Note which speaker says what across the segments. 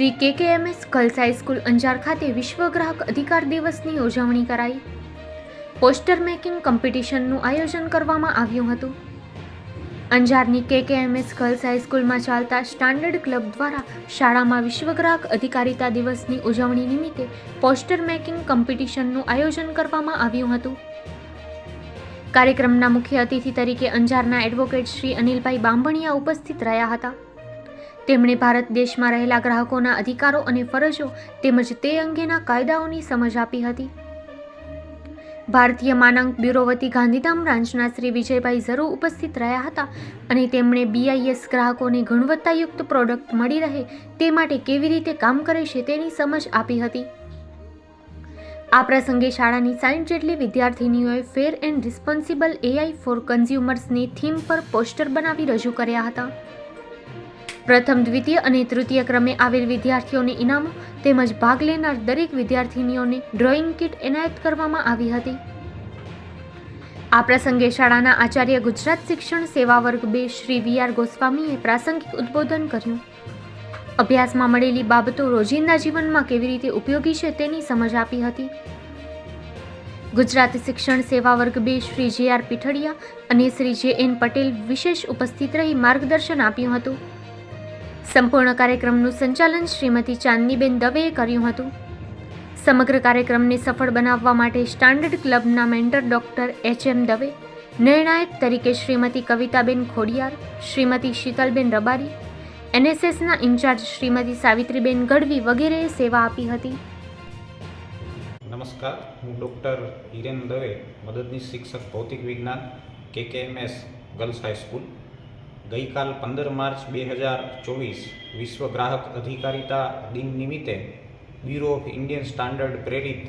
Speaker 1: Shri KKMS girls high school Anjar ખાતે વિશ્વ ગ્રાહક અધિકાર દિવસની ઉજવણી કરાઈ. પોસ્ટર મેકિંગ કોમ્પિટિશનનું આયોજન કરવામાં આવ્યું હતું. અંજારની કે કે એમ એસ ગર્લ્સ હાઈસ્કૂલમાં ચાલતા સ્ટાન્ડર્ડ ક્લબ દ્વારા શાળામાં વિશ્વ ગ્રાહક અધિકારિતા દિવસની ઉજવણી નિમિત્તે પોસ્ટર મેકિંગ કોમ્પિટિશનનું આયોજન કરવામાં આવ્યું હતું. કાર્યક્રમના મુખ્ય અતિથિ તરીકે અંજારના એડવોકેટ શ્રી અનિલભાઈ બાંભણિયા ઉપસ્થિત રહ્યા હતા. તેમણે ભારત દેશમાં રહેલા ગ્રાહકોના અધિકારો અને ફરજો તેમજ તે અંગેના કાયદાઓની સમજ આપી હતી. ભારતીય માનાંક બ્યુરો વતી ગાંધીધામ બ્રાન્ચના શ્રી વિજયભાઈ ઝરુ ઉપસ્થિત રહ્યા હતા અને તેમણે બીઆઈએસ ગ્રાહકોને ગુણવત્તાયુક્ત પ્રોડક્ટ મળી રહે તે માટે કેવી રીતે કામ કરે છે તેની સમજ આપી હતી. આ પ્રસંગે શાળાની સાઠ જેટલી વિદ્યાર્થિનીઓએ fair and responsible AI for કન્ઝ્યુમર્સની theme પર પોસ્ટર બનાવી રજૂ કર્યા હતા. પ્રથમ, દ્વિતીય અને તૃતીય ક્રમે આવેલ વિદ્યાર્થીઓને ઇનામો તેમજ ભાગ લેનાર દરેક વિદ્યાર્થીનીઓને ડ્રોઈંગ કિટ એનાયત કરવામાં આવી હતી. આ પ્રસંગે શાળાના આચાર્ય ગુજરાત શિક્ષણ સેવા વર્ગ બે શ્રી વી આર ગોસ્વામીએ પ્રાસંગિક ઉદ્બોધન કર્યું. અભ્યાસમાં મળેલી બાબતો રોજિંદા જીવનમાં કેવી રીતે ઉપયોગી છે તેની સમજ આપી હતી. ગુજરાત શિક્ષણ સેવા વર્ગ બે શ્રી જે આર પીઠડિયા અને શ્રી જે એન પટેલ વિશેષ ઉપસ્થિત રહી માર્ગદર્શન આપ્યું હતું. સંપૂર્ણ કાર્યક્રમનું સંચાલન શ્રીમતી ચાંદનીબેન દવેએ કર્યું હતું. સમગ્ર કાર્યક્રમને સફળ બનાવવા માટે standard ક્લબના mentor doctor H M Dave, નિર્ણાયક તરીકે શ્રીમતી કવિતાબેન ખોડિયાર, શ્રીમતી શીતલબેન રબારી, એનએસએસના ઇન્ચાર્જ શ્રીમતી સાવિત્રીબેન ગઢવી વગેરેએ સેવા આપી હતી.
Speaker 2: નમસ્કાર, હું ડૉક્ટર હિરેન દવે, મદદનીશ શિક્ષક ભૌતિક વિજ્ઞાન કે કે એમ એસ ગર્લ્સ હાઈસ્કૂલ ગઈકાલ પંદર માર્ચ બે હજાર ચોવીસ વિશ્વ ગ્રાહક અધિકારિતા દિન નિમિત્તે બ્યુરો ઓફ ઇન્ડિયન સ્ટાન્ડર્ડ પ્રેરિત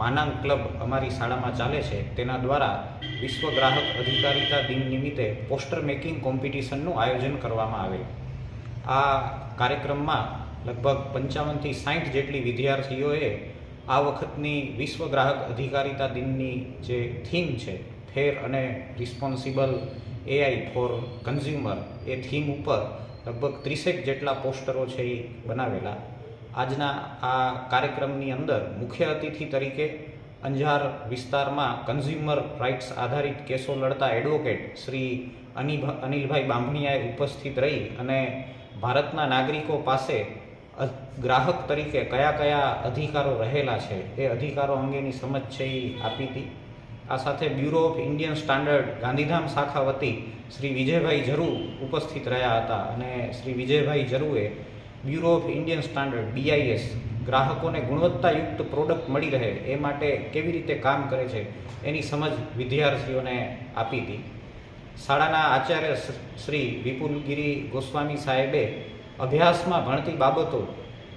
Speaker 2: માનાંક ક્લબ અમારી શાળામાં ચાલે છે. તેના દ્વારા વિશ્વ ગ્રાહક અધિકારિતા દિન નિમિત્તે પોસ્ટર મેકિંગ કોમ્પિટિશનનું આયોજન કરવામાં આવેલ આ કાર્યક્રમમાં લગભગ પંચાવનથી સાઠ જેટલી વિદ્યાર્થીઓએ આ વખતની વિશ્વ ગ્રાહક અધિકારિતા દિનની જે થીમ છે, ફેર અને રિસ્પોન્સિબલ એઆઈ ફોર કન્ઝ્યુમર એ થીમ ઉપર લગભગ ત્રીસેક જેટલા પોસ્ટરો છે એ બનાવેલા. આજના આ કાર્યક્રમની અંદર મુખ્ય અતિથિ તરીકે અંજાર વિસ્તારમાં કન્ઝ્યુમર રાઇટ્સ આધારિત કેસો લડતા એડવોકેટ શ્રી અનિલભાઈ બાંભણિયાએ ઉપસ્થિત રહી અને ભારતના નાગરિકો પાસે ગ્રાહક તરીકે કયા કયા અધિકારો રહેલા છે એ અધિકારો અંગેની સમજ છે એ આપી હતી. આ સાથે bureau of Indian standard Gandhidham શાખા વતી શ્રી વિજયભાઈ ઝરુ ઉપસ્થિત રહ્યા હતા અને Shri Vijaybhai ઝરુએ bureau of Indian standard BIS ગ્રાહકોને ગુણવત્તાયુક્ત પ્રોડક્ટ મળી રહે એ માટે કેવી રીતે કામ કરે છે એની સમજ વિદ્યાર્થીઓને આપી હતી. શાળાના આચાર્ય શ્રી વિપુલગીરી ગોસ્વામી સાહેબે અભ્યાસમાં ભણતી બાબતો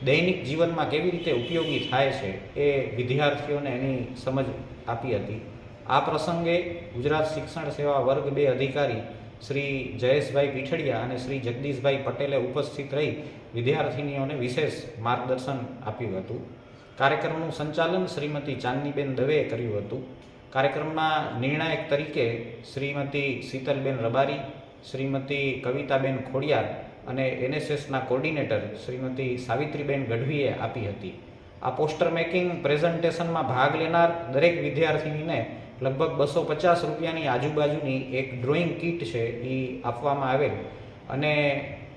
Speaker 2: દૈનિક જીવનમાં કેવી રીતે ઉપયોગી થાય છે એ વિદ્યાર્થીઓને એની સમજ આપી હતી. આ પ્રસંગે ગુજરાત શિક્ષણ સેવા વર્ગ બે અધિકારી શ્રી જયેશભાઈ પીઠડિયા અને શ્રી જગદીશભાઈ પટેલે ઉપસ્થિત રહી વિદ્યાર્થિનીઓને વિશેષ માર્ગદર્શન આપ્યું હતું. કાર્યક્રમનું સંચાલન શ્રીમતી ચાંદનીબેન દવેએ કર્યું હતું. કાર્યક્રમમાં નિર્ણાયક તરીકે શ્રીમતી શીતલબેન રબારી, શ્રીમતી કવિતાબેન ખોડિયાર અને એનએસએસના કોર્ડિનેટર શ્રીમતી સાવિત્રીબેન ગઢવીએ આપી હતી. આ પોસ્ટર મેકિંગ પ્રેઝન્ટેશનમાં ભાગ લેનાર દરેક વિદ્યાર્થીનીને લગભગ બસો પચાસ રૂપિયાની આજુબાજુની એક ડ્રોઈંગ કીટ છે એ આપવામાં આવેલ. અને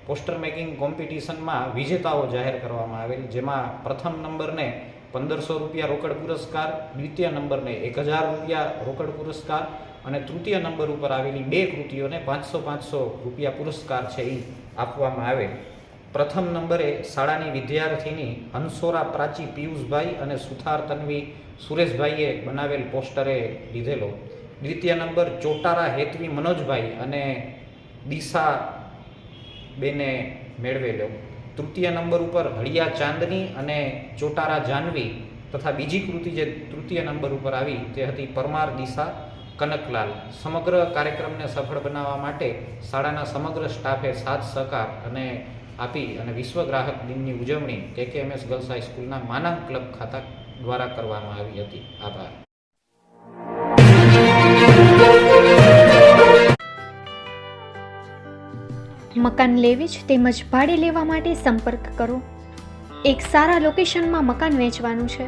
Speaker 2: પોસ્ટર મેકિંગ કોમ્પિટિશનમાં વિજેતાઓ જાહેર કરવામાં આવેલ, જેમાં પ્રથમ નંબરને પંદરસો રૂપિયા રોકડ પુરસ્કાર, દ્વિતીય નંબરને એક હજાર રૂપિયા રોકડ પુરસ્કાર અને તૃતીય નંબર ઉપર આવેલી બે કૃતિઓને પાંચસો પાંચસો રૂપિયા પુરસ્કાર છે એ આપવામાં આવે પ્રથમ નંબરે શાળાની વિદ્યાર્થીની હંસોરા પ્રાચી પિયુષભાઈ અને સુથાર તન્વી સુરેશભાઈએ બનાવેલ પોસ્ટરે લીધેલો. દ્વિતીય નંબર, ચોટારા હેતવી મનોજભાઈ અને દિશા બેને મેળવેલો. તૃતીય નંબર ઉપર હળિયા ચાંદની અને ચોટારા જાનવી તથા બીજી કૃતિ જે તૃતીય નંબર ઉપર આવી તે હતી પરમાર દિશા કનકલાલ. સમગ્ર કાર્યક્રમને સફળ બનાવવા માટે શાળાના સમગ્ર સ્ટાફે સાથ સહકાર અને આપી અને વિશ્વ ગ્રાહક દિનની ઉજવણી કેકેએમએસ ગર્લ્સ હાઈસ્કૂલના માનવ ક્લબ ખાતા દ્વારા કરવામાં આવી હતી. આભાર.
Speaker 1: મકાન લેવી જ તેમજ ભાડે લેવા માટે સંપર્ક કરો. એક સારા લોકેશનમાં મકાન વેચવાનું છે.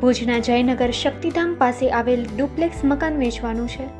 Speaker 1: ભુજના જયનગર શક્તિધામ પાસે આવેલ ડુપ્લેક્સ મકાન વેચવાનું છે.